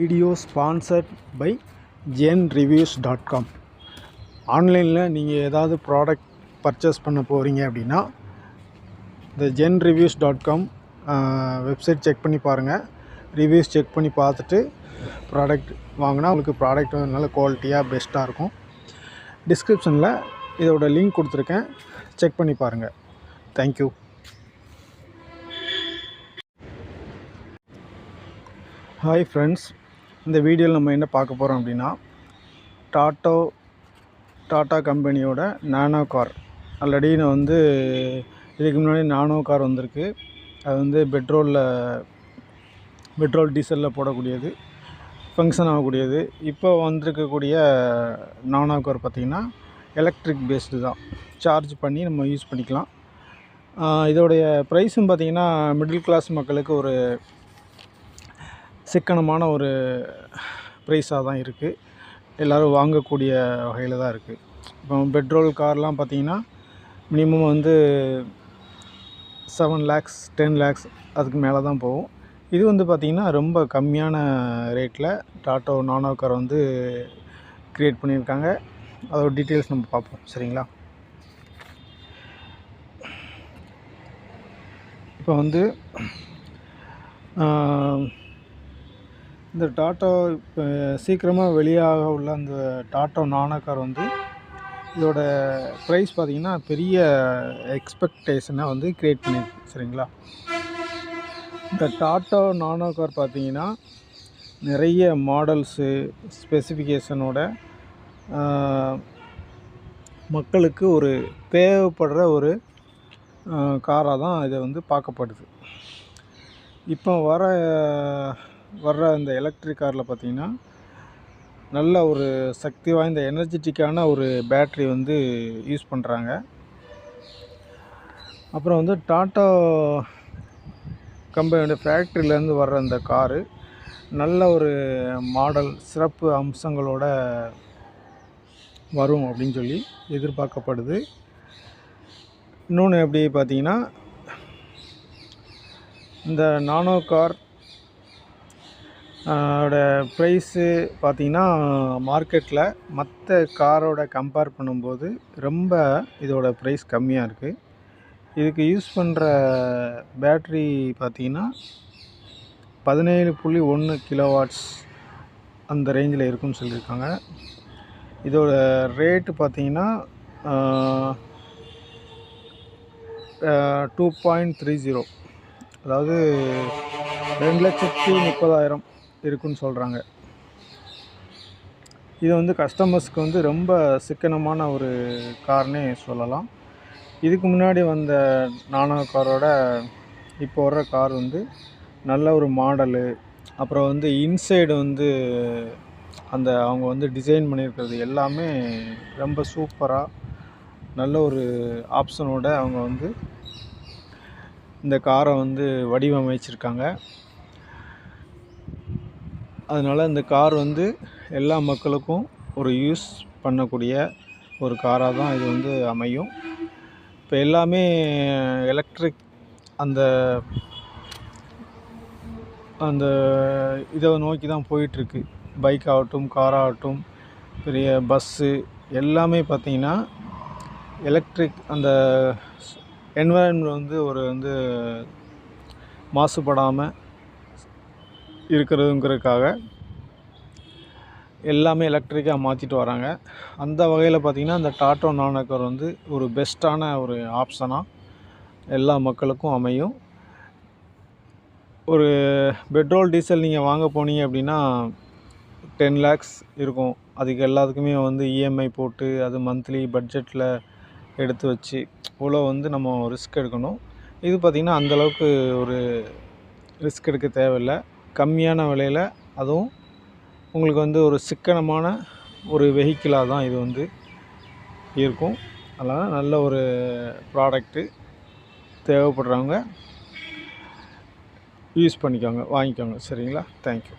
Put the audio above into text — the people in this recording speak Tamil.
Video sponsored by Zen reviews dot com. ஆன்லைனில் நீங்கள் ஏதாவது ப்ராடக்ட் பர்ச்சேஸ் பண்ண போகிறீங்க அப்படின்னா இந்த Zen reviews dot com website check பண்ணி பாருங்கள் ரிவ்யூஸ் செக் பண்ணி பார்த்துட்டு ப்ராடக்ட் வாங்கினா உங்களுக்கு ப்ராடக்ட் நல்ல குவாலிட்டியாக பெஸ்ட்டாக இருக்கும். டிஸ்கிரிப்ஷனில் இதோட லிங்க் கொடுத்துருக்கேன். செக் பண்ணி பாருங்கள் தேங்க்யூ ஹாய் ஃப்ரெண்ட்ஸ் இந்த வீடியோவில் நம்ம என்ன பார்க்க போகிறோம் அப்படின்னா டாட்டோ டாட்டா கம்பெனியோட நானோ கார். ஆல்ரெடி நான் வந்து இதுக்கு முன்னாடி நானோ கார் வந்திருக்கு. அது வந்து பெட்ரோலில் பெட்ரோல் டீசலில் போடக்கூடியது ஃபங்க்ஷன் ஆகக்கூடியது. இப்போ வந்திருக்கக்கூடிய நானோ கார் பார்த்திங்கன்னா எலக்ட்ரிக் பேஸ்டு தான். சார்ஜ் பண்ணி நம்ம யூஸ் பண்ணிக்கலாம். இதோடைய ப்ரைஸும் பார்த்திங்கன்னா மிடில் கிளாஸ் மக்களுக்கு ஒரு சிக்கனமான ஒரு ப்ரைஸாக தான் இருக்குது எல்லோரும் வாங்கக்கூடிய வகையில் தான் இருக்குது இப்போ பெட்ரோல் கார்லாம் பார்த்திங்கன்னா மினிமம் வந்து செவன் லேக்ஸ் டென் லேக்ஸ் அதுக்கு மேலே தான் போகும். இது வந்து பார்த்திங்கன்னா ரொம்ப கம்மியான ரேட்டில் டாட்டோ நானோ கார் வந்து க்ரியேட் பண்ணியிருக்காங்க. அதோட டீட்டெயில்ஸ் நம்ம பார்ப்போம். சரிங்களா? இப்போ வந்து இந்த டாட்டா இப்போ சீக்கிரமாக வெளியாக உள்ள அந்த டாட்டா நானோ கார் வந்து இதோட ப்ரைஸ் பார்த்திங்கன்னா பெரிய எக்ஸ்பெக்டேஷனை வந்து க்ரியேட் பண்ணியிருக்கு சரிங்களா? இந்த டாட்டா நானோ கார் பார்த்தீங்கன்னா நிறைய மாடல்ஸு ஸ்பெசிஃபிகேஷனோட மக்களுக்கு ஒரு தேவைப்படுற ஒரு காராக தான் இதை வந்து பார்க்கப்படுது. இப்போ வர வர்ற இந்த எலக்ட்ரிக் காரில் பார்த்திங்கன்னா நல்ல ஒரு சக்தி வாய்ந்த எனர்ஜெட்டிக்கான ஒரு பேட்ரி வந்து யூஸ் பண்ணுறாங்க அப்புறம் வந்து டாட்டா கம்பெனியோட ஃபேக்ட்ரியிலேருந்து வர்ற அந்த காரு நல்ல ஒரு மாடல் சிறப்பு அம்சங்களோட வரும் அப்படின்னு சொல்லி எதிர்பார்க்கப்படுது. இன்னொன்று எப்படி பார்த்தீங்கன்னா இந்த நானோ கார் அதோடய ப்ரைஸு பார்த்தீங்கன்னா மார்க்கெட்டில் மற்ற காரோட கம்பேர் பண்ணும்போது ரொம்ப இதோட ப்ரைஸ் கம்மியாக இருக்குது இதுக்கு யூஸ் பண்ணுற பேட்ரி பார்த்தீங்கன்னா பதினேழு புள்ளி ஒன்று கிலோவாட்ஸ் அந்த ரேஞ்சில் இருக்குன்னு சொல்லியிருக்காங்க. இதோட ரேட்டு பார்த்தீங்கன்னா டூ பாயிண்ட் த்ரீ ஜீரோ அதாவது ரெண்டு லட்சத்தி முப்பதாயிரம். இருக்குன்னு சொல்கிறாங்க இது வந்து கஸ்டமர்ஸ்க்கு வந்து ரொம்ப சிக்கனமான ஒரு கார்னே சொல்லலாம். இதுக்கு முன்னாடி வந்த நானோ காரோட இப்போ வர்ற கார் வந்து நல்ல ஒரு மாடலு அப்புறம் வந்து இன்சைடு வந்து அந்த அவங்க வந்து டிசைன் பண்ணியிருக்கிறது எல்லாமே ரொம்ப சூப்பராக நல்ல ஒரு ஆப்ஷனோட அவங்க வந்து இந்த காரை வந்து வடிவமைச்சிருக்காங்க. அதனால் இந்த கார் வந்து எல்லா மக்களுக்கும் ஒரு யூஸ் பண்ணக்கூடிய ஒரு காராக தான் இது வந்து அமையும். இப்போ எல்லாமே எலக்ட்ரிக் அந்த அந்த இதை நோக்கி தான் போயிட்டுருக்கு. பைக் ஆகட்டும் கார் ஆகட்டும் பெரிய பஸ்ஸு எல்லாமே பார்த்திங்கன்னா எலக்ட்ரிக் அந்த என்வரன்மெண்ட் வந்து ஒரு வந்து மாசுபடாமல் இருக்கிறதுங்கிறதுக்காக எல்லாமே எலக்ட்ரிக்காக மாற்றிட்டு வராங்க. அந்த வகையில் பார்த்திங்கன்னா அந்த டாட்டோ நானக்கர் வந்து ஒரு பெஸ்ட்டான ஒரு ஆப்ஷனாக எல்லா மக்களுக்கும் அமையும். ஒரு பெட்ரோல் டீசல் நீங்கள் வாங்க போனீங்க அப்படின்னா டென் லேக்ஸ் இருக்கும். அதுக்கு எல்லாத்துக்குமே வந்து இஎம்ஐ போட்டு அது மந்த்லி பட்ஜெட்டில் எடுத்து வச்சு இவ்வளோ வந்து நம்ம ரிஸ்க் எடுக்கணும். இது பார்த்திங்கன்னா அந்தளவுக்கு ஒரு ரிஸ்க் எடுக்க தேவையில்லை. கம்மியான விலையில் அதுவும் உங்களுக்கு வந்து ஒரு சிக்கனமான ஒரு வெஹிக்கிளாக தான் இது வந்து இருக்கும். அதனால் நல்ல ஒரு ப்ராடக்ட்டு தேவைப்படுறவங்க யூஸ் பண்ணிக்கோங்க வாங்கிக்கோங்க. சரிங்களா? தேங்க்யூ